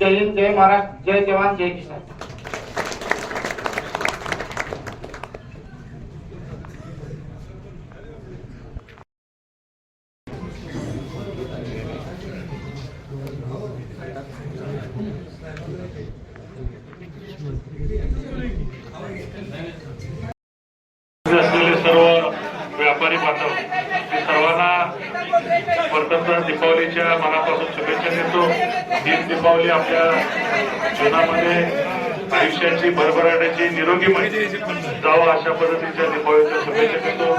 जय हिंद जय महाराज जय जवान जय किसान। सर्व व्यापारी बांधव मी सर्वांना प्रथमतः दीपावलीच्या मनापासून शुभेच्छा देतो. ही दीपावली आपल्या जीवनामध्ये आयुष्याची भरभराटाची निरोगी माहिती जावं अशा पद्धतीच्या दीपावलीच्या शुभेच्छा देतो.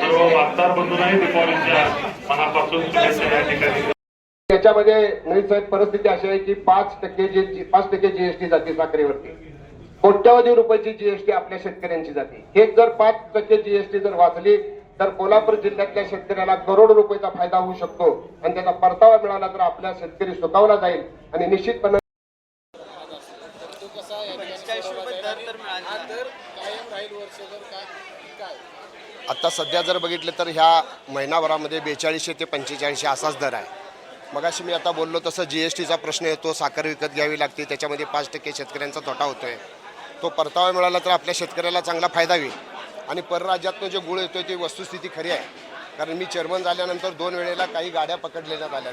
सर्व वार्ताहर बंधूंनाही दीपावलीच्या मनापासून शुभेच्छा या ठिकाणी याच्यामध्ये नवीन साहेब परिस्थिती अशी आहे की पाच टक्के जी पाच टक्के जीएसटी जाते साखरेवरती. कोट्यावधी रुपयाची जीएसटी आपल्या शेतकऱ्यांची जाते. हे जर पाच टक्के जीएसटी जर वाचली तर कोल्हापूर जिल्ह्यातल्या शेतकऱ्याला करोड रुपयाचा फायदा होऊ शकतो आणि त्याचा परतावा मिळाला तर आपला शेतकरी सुखावला जाईल आणि निश्चितपणे आता सध्या जर बघितलं तर ह्या महिनाभरामध्ये बेचाळीसशे ते पंचेचाळीसशे असाच दर आहे. मगाशी मी आता बोललो तसं जी एस टीचा प्रश्न येतो साखर विकत घ्यावी लागते त्याच्यामध्ये पाच टक्के शेतकऱ्यांचा तोटा होतोय. तो परतावा मिळाला तर आपल्या शेतकऱ्याला चांगला फायदा होईल. आणि परराज्यातनं जे गुळ येतोय ती वस्तुस्थिती खरी आहे. कारण मी चेअरमन झाल्यानंतर दोन वेळेला काही गाड्या पकडलेल्या आल्या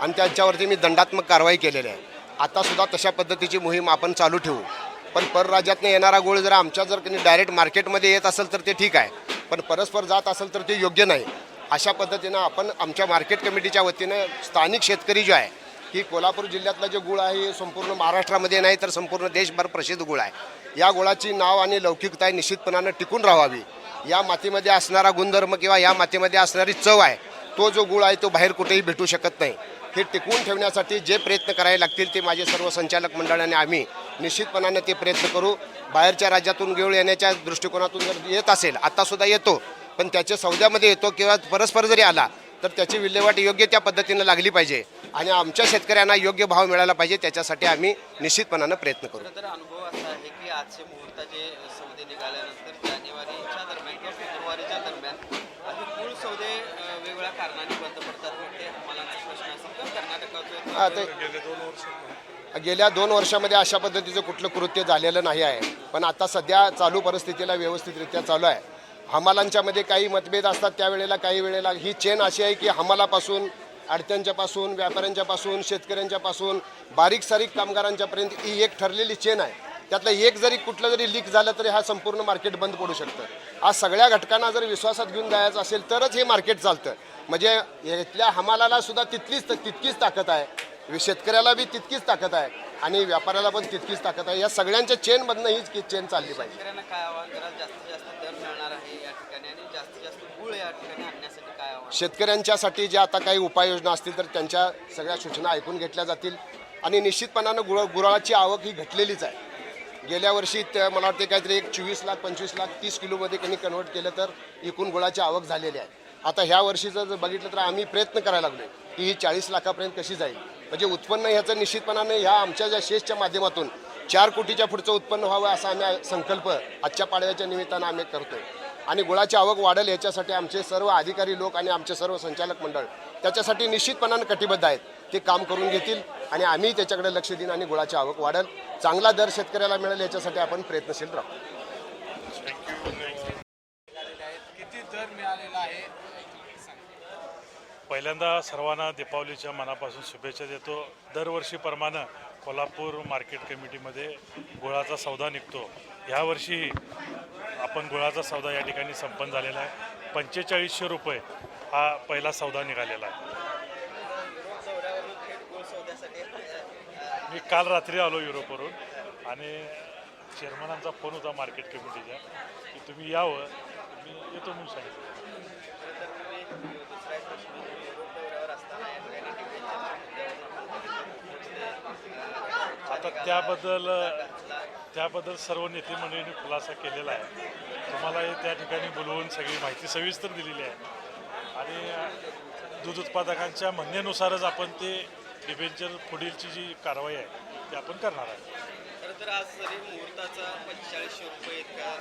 आणि त्यांच्यावरती मी दंडात्मक कारवाई केलेली आहे. आतासुद्धा तशा पद्धतीची मोहीम आपण चालू ठेवू. पण परराज्यातनं येणारा गोळ जर आमच्या जर डायरेक्ट मार्केटमध्ये येत असेल तर ते ठीक आहे. पण परस्पर जात असेल तर ते योग्य नाही. अशा पद्धतीनं आपण आमच्या मार्केट कमिटीच्या वतीनं स्थानिक शेतकरी जो आहे की कोल्हापूर जिल्ह्यातला जे गुळ आहे हे संपूर्ण महाराष्ट्रामध्ये नाही तर संपूर्ण देशभर प्रसिद्ध गुळ आहे. या गुळाची नाव आणि लौकिकता निश्चितपणानं टिकून राहावी. या मातीमध्ये असणारा गुणधर्म किंवा या मातीमध्ये असणारी चव आहे तो जो गुळ आहे तो बाहेर कुठेही भेटू शकत नाही. हे टिकवून ठेवण्यासाठी जे प्रयत्न करावे लागतील ते माझे सर्व संचालक मंडळाने आम्ही निश्चितपणानं ते प्रयत्न करू. बाहेरच्या राज्यातून गेळ येण्याच्या दृष्टिकोनातून जर येत असेल आत्तासुद्धा येतो पण त्याच्या सौद्यामध्ये येतो किंवा परस्पर जरी आला तर त्याची विल्हेवाट योग्य त्या पद्धतीनं लागली पाहिजे. आणि आमच्या शेतकऱ्यांना योग्य भाव मिळाला पाहिजे त्याच्यासाठी आम्ही निश्चितपणानं प्रयत्न करू. तर अनुभव असा आहे की आजचे मुहूर्ताचे सौदे निघाल्यानंतर जानेवारीच्या दरम्यान किंवा फेब्रुवारीच्या दरम्यान हे मूळ सौदे वेगवेगळ्या कारणांनी बंद पडतात मग ते हमालांचा प्रश्न असेल किंवा कर्नाटकाचं हा, ते गेल्या दोन वर्षामध्ये अशा पद्धतीचं कुठलं कृत्य झालेलं नाही आहे. पण आता सध्या चालू परिस्थितीला व्यवस्थितरित्या चालू आहे. हमालांच्या मध्ये काही मतभेद असतात त्यावेळेला काही वेळेला. ही चेन अशी आहे की हमालापासून अडत्यांच्यापासून व्यापाऱ्यांच्यापासून शेतकऱ्यांच्यापासून बारीक सारीक कामगारांच्यापर्यंत ही एक ठरलेली चेन आहे. त्यातलं एक जरी कुठलं जरी लीक झालं तरी हा संपूर्ण मार्केट बंद पडू शकतं. आज सगळ्या घटकांना जर विश्वासात घेऊन जायचं असेल तरच हे मार्केट चालतं. म्हणजे इथल्या हमालाला सुद्धा तितकीच तितकीच ताकद आहे. शेतकऱ्याला बी तितकीच ताकद आहे. आणि व्यापाऱ्याला पण तितकीच ताकद आहे. या सगळ्यांच्या चेनमधनं हीच चेन चालली पाहिजे शेतकऱ्यांना काय आव्हान कराल जास्तीत जास्त दर मिळणार आहे या ठिकाणी आणि जास्तीत जास्त गुळ या ठिकाणी आणण्यासाठी काय आव्हान शेतकऱ्यांच्यासाठी ज्या आता काही उपाययोजना असतील तर त्यांच्या सगळ्या सूचना ऐकून घेतल्या जातील. आणि निश्चितपणानं गुळ गुराळाची आवक ही घटलेलीच आहे. गेल्या वर्षी त्या- मला वाटते काहीतरी एक चोवीस लाख पंचवीस लाख तीस किलोमध्ये त्यांनी कन्वर्ट केलं तर एकूण गुळाची आवक झालेली आहे. आता ह्या वर्षीचं जर बघितलं तर आम्ही प्रयत्न करायला लागलो की ही चाळीस लाखापर्यंत कशी जाईल. म्हणजे उत्पन्न ह्याचं निश्चितपणाने ह्या आमच्या ज्या शेषच्या माध्यमातून चार कोटीच्या पुढचं उत्पन्न व्हावं असा आम्ही संकल्प आजच्या पाडव्याच्या निमित्तानं आम्ही करतोय. आणि गुळाची आवक वाढेल याच्यासाठी आमचे सर्व अधिकारी लोक आणि आमचे सर्व संचालक मंडळ त्याच्यासाठी निश्चितपणानं कटिबद्ध आहेत. ते काम करून घेतील आणि आम्ही त्याच्याकडे लक्ष देईन आणि गुळाची आवक वाढेल. चांगला दर शेतकऱ्याला मिळेल याच्यासाठी आपण प्रयत्नशील राहू. पहिल्यांदा सर्वांना दीपावलीच्या मनापासून शुभेच्छा देतो. दरवर्षीप्रमाणे कोल्हापूर मार्केट कमिटीमध्ये गुळाचा सौदा निघतो. ह्यावर्षी आपण गुळाचा सौदा या ठिकाणी संपन्न झालेला आहे. पंचेचाळीसशे रुपये हा पहिला सौदा निघालेला आहे. मी काल रात्री आलो युरोपवरून आणि चेअरमनांचा फोन होता मार्केट कमिटीचा की तुम्ही यावं मी येतो म्हणून सांगितलं दुसरा एक प्रश्न म्हणजे युरोप दौऱ्यावर असताना या ठिकाणी डिफेन्सच्या आता त्याबद्दल त्याबद्दल सर्व नेते मंडळींनी खुलासा केलेला आहे. तुम्हाला हे त्या ठिकाणी बोलवून सगळी माहिती सविस्तर दिलेली आहे. आणि दूध उत्पादकांच्या म्हणण्यानुसारच आपण ते डिबेंचर पुढीलची जी कारवाई आहे ती आपण करणार आहे. तर तर आज जरी मुहूर्ताचा पंचेचाळीसशे रुपये इतका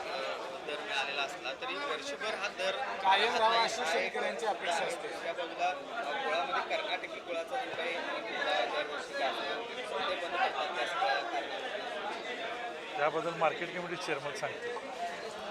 दर मिळालेला असला तरी वर्षभर हा दर कायम अशी शेतकऱ्यांची अपेक्षा असते. त्या बाजूला गुळामध्ये कर्नाटकी गुळाचा जो काही गुळा दरवर्षी घालतो, ते बंद करतात त्या सगळ्या कारणामुळे. त्याबद्दल मार्केट कमिटी चेअरमन सांगते